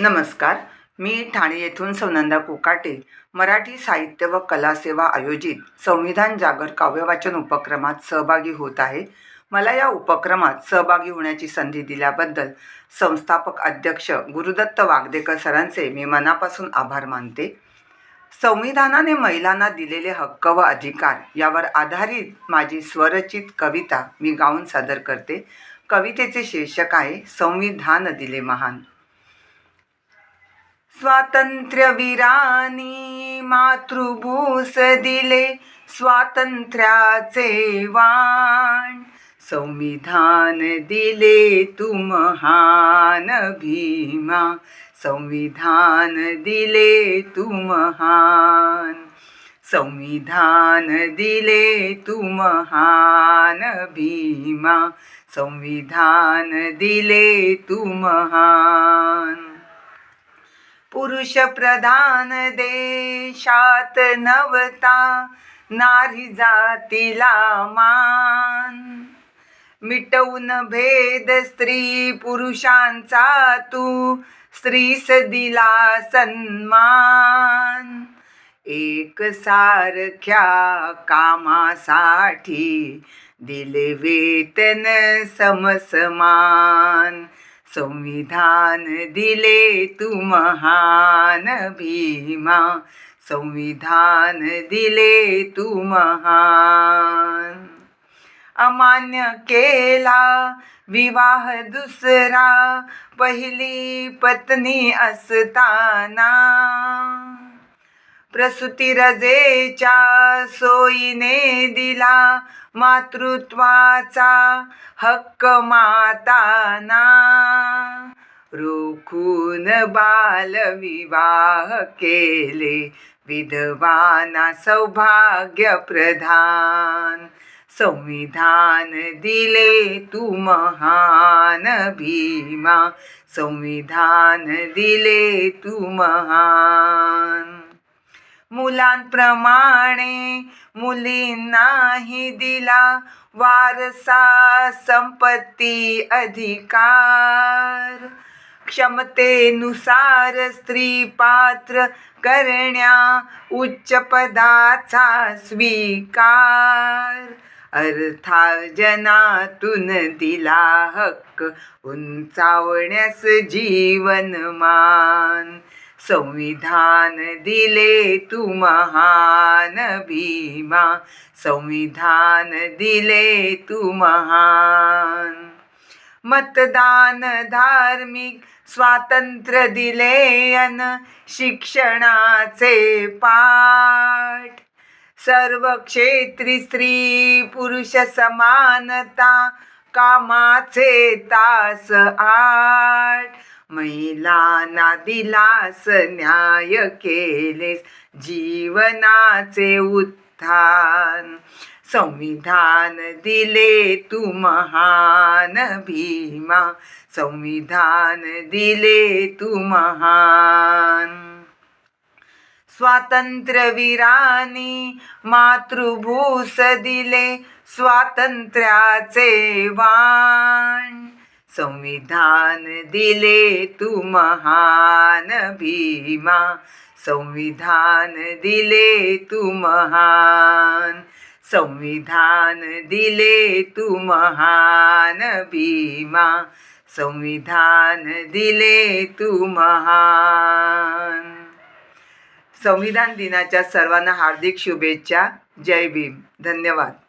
नमस्कार. मी ठाणे येथून सौनंदा कोकाटे मराठी साहित्य व कला सेवा आयोजित संविधान जागर काव्यवाचन उपक्रमात सहभागी होत आहे. मला या उपक्रमात सहभागी होण्याची संधी दिल्याबद्दल संस्थापक अध्यक्ष गुरुदत्त वागदेकर सरांचे मी मनापासून आभार मानते. संविधानाने महिलांना दिलेले हक्क व अधिकार यावर आधारित माझी स्वरचित कविता मी गाऊन सादर करते. कवितेचे शीर्षक आहे संविधान दिले महान. स्वातंत्र्यवीरांनी मातृभूस दिले स्वातंत्र्याचे वाण. संविधान दिले तुमहान भीमा. संविधान दिले तुमहान संविधान दिले तुमहान भीमा. संविधान दिले तुमहान पुरुष प्रधान देशात नवता नारी जातीला मान. मिटवून भेद स्त्री पुरुषांचा तू स्त्रीस दिला सन्मान. एक सारख्या कामासाठी दिले वेतन समसमान. संविधान दिले तू महान भीमा. संविधान दिले तू महान. अमान्य केला विवाह दुसरा पहिली पत्नी असताना. प्रसूती रजेच्या सोयीने दिला मातृत्वाचा हक्क माताना. रोखून बालविवाह केले विधवाना सौभाग्य प्रधान संविधान दिले तू महान भीमा. संविधान दिले तू महान. मुलांप्रमाणे मुलींनाही दिला वारसा संपत्ती अधिकार. क्षमतेनुसार स्त्री पात्र करण्या उच्च पदाचा स्वीकार. अर्थार्जनातून दिला हक्क उंचावण्यास जीवनमान. संविधान दिले तू महान भीमा. संविधान दिले तू महान. मतदान धार्मिक स्वातंत्र्य दिले अन शिक्षणाचे पाठ. सर्व क्षेत्री स्त्री पुरुष समानता कामाचे तास आठ. महिलांना दिलास न्याय केलेस जीवनाचे उत्थान. संविधान दिले तू महान भीमा. संविधान दिले तू महान. स्वातंत्र्यवीरांनी मातृभूस दिले स्वातंत्र्याचे वाण. संविधान दिले तू महान भीमा. संविधान दिले तू महान. संविधान दिले तू महान भीमा. संविधान दिले तू महान. संविधान दिनाच्या सर्वांना हार्दिक शुभेच्छा. जय भीम. धन्यवाद.